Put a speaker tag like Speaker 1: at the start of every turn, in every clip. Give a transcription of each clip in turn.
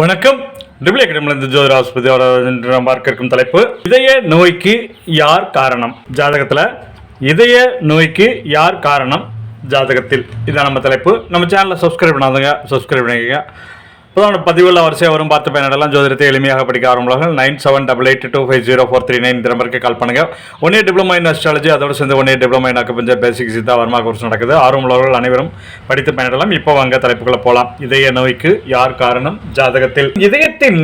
Speaker 1: வணக்கம். டிபிள் அகாடமிலிருந்து ஜோதிர ஆஸ்பத்திரியோட இன்று நாம் பார்க்க இருக்கும் தலைப்பு. இதய நோய்க்கு யார் காரணம்? ஜாதகத்தில் இதய நோய்க்கு யார் காரணம்? ஜாதகத்தில். இதான் நம்ம தலைப்பு. நம்ம சேனலை சப்ஸ்கிரைப் பண்ணாதவங்க சப்ஸ்கிரைப் பண்ணிக்கங்க. புதான பதிவுள்ள வரிசையாக வரும் பார்த்து பயனடலாம். ஜோதிடத்தை எளிமையாக படிக்க ஆரம்பமாக nine seven double eight two five zero four three nine இந்த நம்பருக்கு கால் பண்ணுங்கள் one year diploma in astrology அதோடு சேர்ந்து one year diploma in acupuncture basic Siddha Varma course நடக்குது. ஆர்வமுள்ளவர்கள் அனைவரும் படித்து பயனடலாம். இப்போ வாங்க தலைப்புகளை போகலாம் இதய நோய்க்கு யார் காரணம்? ஜாதகத்தில் இதயத்தின்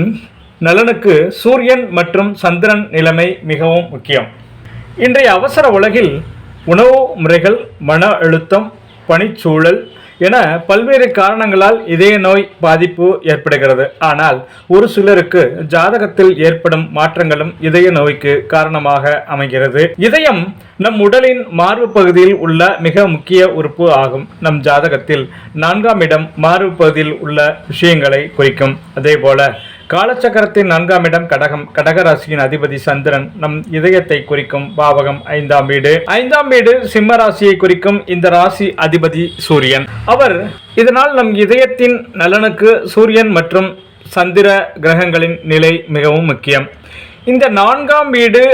Speaker 1: நலனுக்கு சூரியன் மற்றும் சந்திரன் நிலைமை மிகவும் முக்கியம். இன்றைய அவசர உலகில் உணவு முறைகள் மன அழுத்தம் பணிச்சூழல் என பல்வேறு காரணங்களால் இதய நோய் பாதிப்பு ஏற்படுகிறது. ஆனால் ஒரு சிலருக்கு ஜாதகத்தில் ஏற்படும் மாற்றங்களும் இதய நோய்க்கு காரணமாக அமைகிறது. இதயம் நம் உடலின் மார்பு பகுதியில் உள்ள மிக முக்கிய உறுப்பு ஆகும். நம் ஜாதகத்தில் நான்காம் இடம் மார்பு பகுதியில் உள்ள விஷயங்களை குறிக்கும். அதே போல காலச்சக்கரத்தின் நான்காம் இடம் கடகம் கடக ராசியின் அதிபதி சந்திரன். நம் இதயத்தை குறிக்கும் பாவகம் ஐந்தாம் வீடு. ஐந்தாம் வீடு சிம்ம ராசியை குறிக்கும் இந்த ராசி அதிபதி சூரியன். அவர் இதனால் நம் இதயத்தின் நலனுக்கு சூரியன் மற்றும் சந்திர கிரகங்களின் நிலை மிகவும் முக்கியம். இந்த நான்காம் வீடு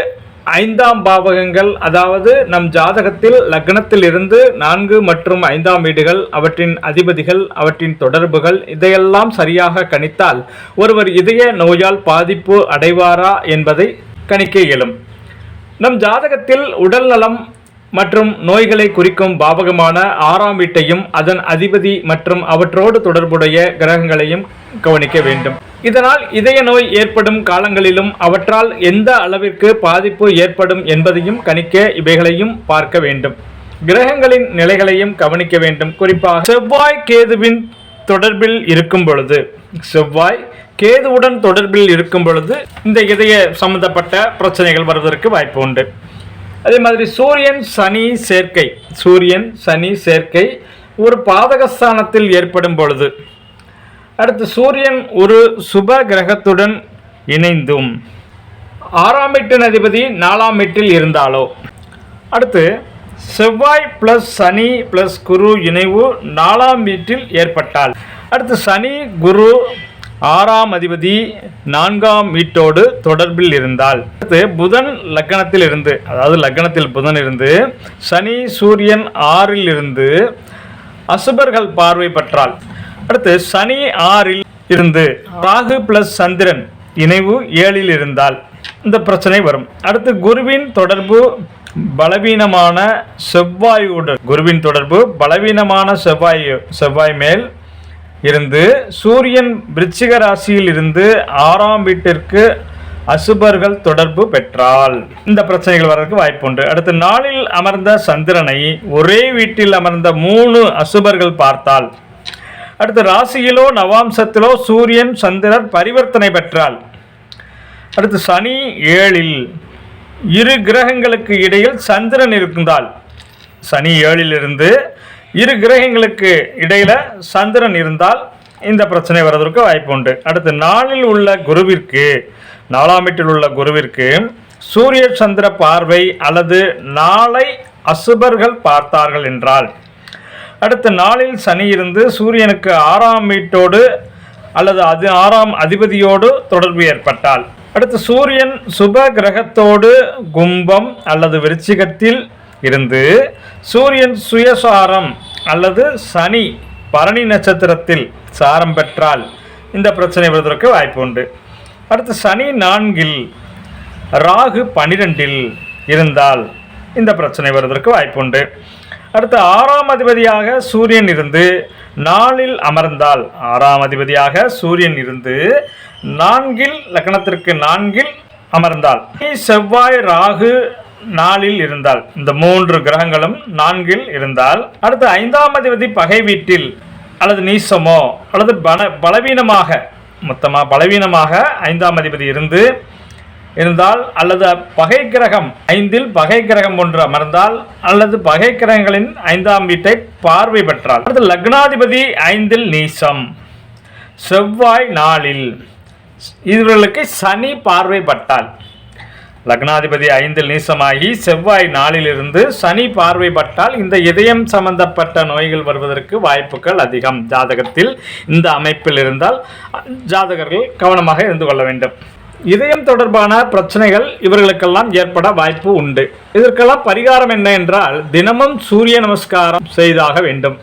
Speaker 1: ஐந்தாம் பாவகங்கள் அதாவது நம் ஜாதகத்தில் லக்னத்தில் இருந்து நான்கு மற்றும் ஐந்தாம் வீடுகள் அவற்றின் அதிபதிகள் அவற்றின் தொடர்புகள் இதையெல்லாம் சரியாக கணித்தால் ஒருவர் இதய நோயால் பாதிப்பு அடைவாரா என்பதை கணிக்க இயலும். நம் ஜாதகத்தில் உடல் நலம் மற்றும் நோய்களை குறிக்கும் பாவகமான ஆறாம் வீட்டையும் அதன் அதிபதி மற்றும் அவற்றோடு தொடர்புடைய கிரகங்களையும் கவனிக்க வேண்டும். இதனால் இதய நோய் ஏற்படும் காலங்களிலும் அவற்றால் எந்த அளவிற்கு பாதிப்பு ஏற்படும் என்பதையும் கணிக்க இவைகளையும் பார்க்க வேண்டும். கிரகங்களின் நிலைகளையும் கவனிக்க வேண்டும். குறிப்பாக செவ்வாய் கேதுவின் தொடர்பில் இருக்கும் பொழுது செவ்வாய் கேதுவுடன் தொடர்பில் இருக்கும் பொழுது இந்த இதய சம்பந்தப்பட்ட பிரச்சனைகள் வருவதற்கு வாய்ப்பு உண்டு. அதே மாதிரி சூரியன் சனி சேர்க்கை. சூரியன் சனி சேர்க்கை ஒரு பாதகஸ்தானத்தில் ஏற்படும் பொழுது. அடுத்து சூரியன் ஒரு சுப கிரகத்துடன் இணைந்தும். ஆறாம் எட்டின் அதிபதி நாலாம் வீட்டில் இருந்தாலோ. அடுத்து செவ்வாய் ப்ளஸ் சனி ப்ளஸ் குரு இணைவு நாலாம் வீட்டில் ஏற்பட்டால். அடுத்து சனி குரு ஆறாம் அதிபதி நான்காம் வீட்டோடு தொடர்பில் இருந்தால் அடுத்து புதன் லக்னத்தில் இருந்து அதாவது லக்னத்தில் புதன் இருந்து சனி சூரியன் ஆறில் இருந்து அசுபர்கள் பார்வை பெற்றால் அடுத்து சனி ஆறில் இருந்து ராகு பிளஸ் சந்திரன் இணைவு ஏழில் இருந்தால் இந்த பிரச்சனை வரும். அடுத்து குருவின் தொடர்பு பலவீனமான செவ்வாயுடன் குருவின் தொடர்பு பலவீனமான செவ்வாய் செவ்வாய் மேல் இருந்து சூரியன் விருச்சிக ராசியில் இருந்து ஆறாம் வீட்டிற்கு அசுபர்கள் தொடர்பு பெற்றால் இந்த பிரச்சனைகள் வர்றதுக்கு வாய்ப்புண்டு அடுத்து நாளில் அமர்ந்த சந்திரனை ஒரே வீட்டில் அமர்ந்த மூணு அசுபர்கள் பார்த்தால் அடுத்து ராசியிலோ நவாம்சத்திலோ சூரியன் சந்திரர் பரிவர்த்தனை பெற்றால் அடுத்து சனி ஏழில் இரு கிரகங்களுக்கு இடையில் சந்திரன் இருந்தால் சனி ஏழிலிருந்து இரு கிரகங்களுக்கு இடையில சந்திரன் இருந்தால் இந்த பிரச்சனை வர்றதற்கு வாய்ப்பு உண்டு. அடுத்து நாளில் உள்ள குருவிற்கு நாலாம் வீட்டில் உள்ள குருவிற்கு சூரிய சந்திர பார்வை அல்லது நாளை அசுபர்கள் பார்த்தார்கள் என்றால் அடுத்த நாளில் சனி இருந்து சூரியனுக்கு ஆறாம் வீட்டோடு அல்லது அது ஆறாம் அதிபதியோடு தொடர்பு ஏற்பட்டால் அடுத்து சூரியன் சுப கிரகத்தோடு கும்பம் அல்லது விருச்சிகத்தில் இருந்து சூரியன் சுயசாரம் அல்லது சனி பரணி நட்சத்திரத்தில் சாரம் பெற்றால் இந்த பிரச்சனை வருவதற்கு வாய்ப்பு உண்டு. அடுத்து சனி நான்கில் ராகு பனிரெண்டில் இருந்தால் இந்த பிரச்சனை வருவதற்கு வாய்ப்புண்டு அடுத்து ஆறாம் அதிபதியாக சூரியன் இருந்து நாளில் அமர்ந்தால் ஆறாம் அதிபதியாக சூரியன் இருந்து நான்கில் லக்னத்திற்கு நான்கில் அமர்ந்தால். செவ்வாய் ராகு நாளில் இருந்தால் இந்த மூன்று கிரகங்களும் நான்கில் இருந்தால் அடுத்து ஐந்தாம் அதிபதி பகை வீட்டில் அல்லது நீசமோ அல்லது பல பலவீனமாக மொத்தமாக பலவீனமாக ஐந்தாம் அதிபதி இருந்து இருந்தால் அல்லது பகை கிரகம் ஐந்தில் பகை கிரகம் ஒன்று அமர்ந்தால் அல்லது பகை கிரகங்களின் ஐந்தாம் வீட்டை பார்வை பெற்றால். அடுத்து லக்னாதிபதி ஐந்தில் நீசம். செவ்வாய் நாளில். இவர்களுக்கு சனி பார்வை பட்டால். லக்னாதிபதி ஐந்தில் நீசமாகி செவ்வாய் நாளிலிருந்து சனி பார்வைப்பட்டால் இந்த இதயம் சம்பந்தப்பட்ட நோய்கள் வருவதற்கு வாய்ப்புகள் அதிகம். ஜாதகத்தில் இந்த அமைப்பில் இருந்தால் ஜாதகர்கள் கவனமாக இருந்து கொள்ள வேண்டும். இதயம் தொடர்பான பிரச்சனைகள் இவர்களுக்கெல்லாம் ஏற்பட வாய்ப்பு உண்டு. இதற்கெல்லாம் பரிகாரம் என்ன என்றால் தினமும் சூரிய நமஸ்காரம் செய்தாக வேண்டும்.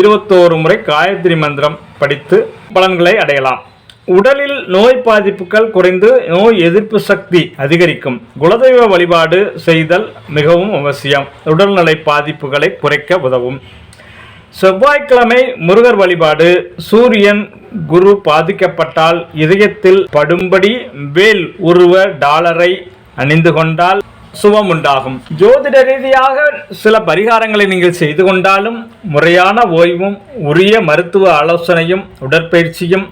Speaker 1: இருபத்தோரு முறை காயத்ரி மந்திரம் படித்து பலன்களை அடையலாம். உடலில் நோய் பாதிப்புகள் குறைந்து நோய் எதிர்ப்பு சக்தி அதிகரிக்கும். குலதெய்வ வழிபாடு செய்தல் மிகவும் அவசியம். உடல்நலை பாதிப்புகளை குறைக்க உதவும். செவ்வாய்க்கிழமை முருகர் வழிபாடு. சூரியன் குரு பாதிக்கப்பட்டால் இதயத்தில் படும்படி வேல் உருவ டாலரை அணிந்து கொண்டால் சுபம் உண்டாகும் ஜோதிட ரீதியாக சில பரிகாரங்களை நீங்கள் செய்து கொண்டாலும் முறையான ஓய்வும் உரிய மருத்துவ ஆலோசனையும் உடற்பயிற்சியும்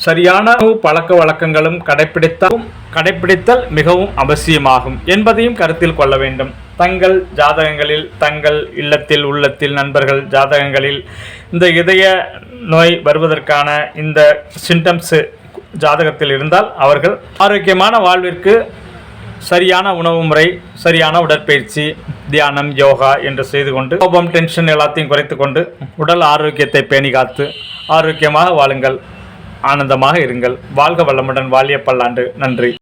Speaker 1: சரியான பழக்க வழக்கங்களும் கடைபிடித்தாலும் கடைபிடித்தல் மிகவும் அவசியமாகும் என்பதையும் கருத்தில் கொள்ள வேண்டும். தங்கள் ஜாதகங்களில் தங்கள் இல்லத்தில் உள்ளத்தில் நண்பர்கள் ஜாதகங்களில் இந்த இதய நோய் வருவதற்கான இந்த சிம்டம்ஸு ஜாதகத்தில் இருந்தால் அவர்கள் ஆரோக்கியமான வாழ்விற்கு சரியான உணவு முறை சரியான உடற்பயிற்சி தியானம் யோகா என்று செய்து கொண்டு கோபம் டென்ஷன் எல்லாத்தையும் குறைத்து கொண்டு உடல் ஆரோக்கியத்தை பேணி காத்து ஆரோக்கியமாக வாழுங்கள். ஆனந்தமாக இருங்கள். வாழ்க வளமுடன் வாழிய பல்லாண்டு நன்றி.